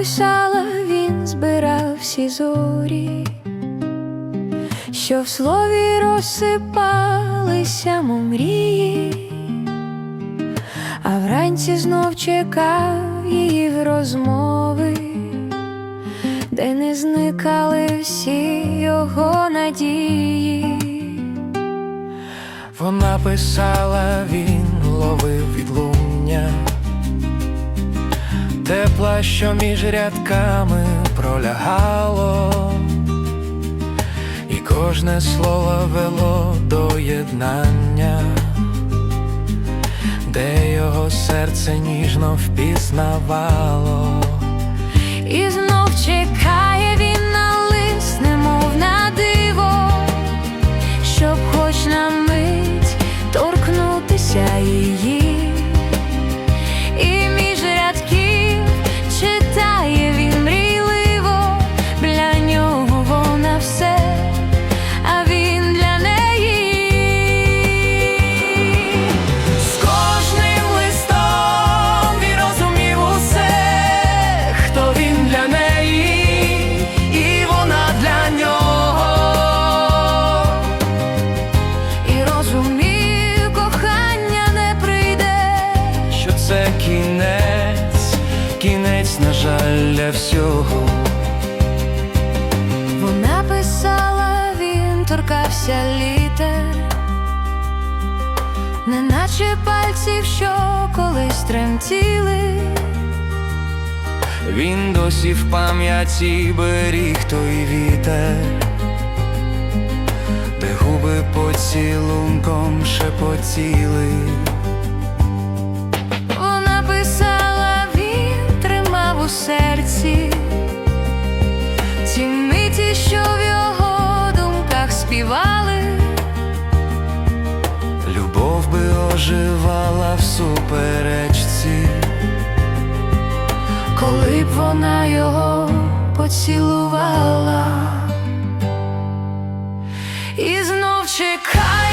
писала, він збирав всі зорі, що в слові розсипалися мов мрії, а вранці знов чекав її в розмови, де не зникали всі його надії. Вона писала, він ловив відлуння, тепла, що між рядками пролягало, і кожне слово вело до єднання, де його серце ніжно впізнавало. І знов чекає він на лист, немов на диво, щоб хоч на мить торкнутися її, для всього. Вона писала, він торкався літер, неначе пальців, що колись тремтіли. Він досі в пам'яті беріг той вітер, де губи поцілунком шепотіли. що в його думках співали, любов би оживала в суперечці, коли б вона його поцілувала і знов чекає.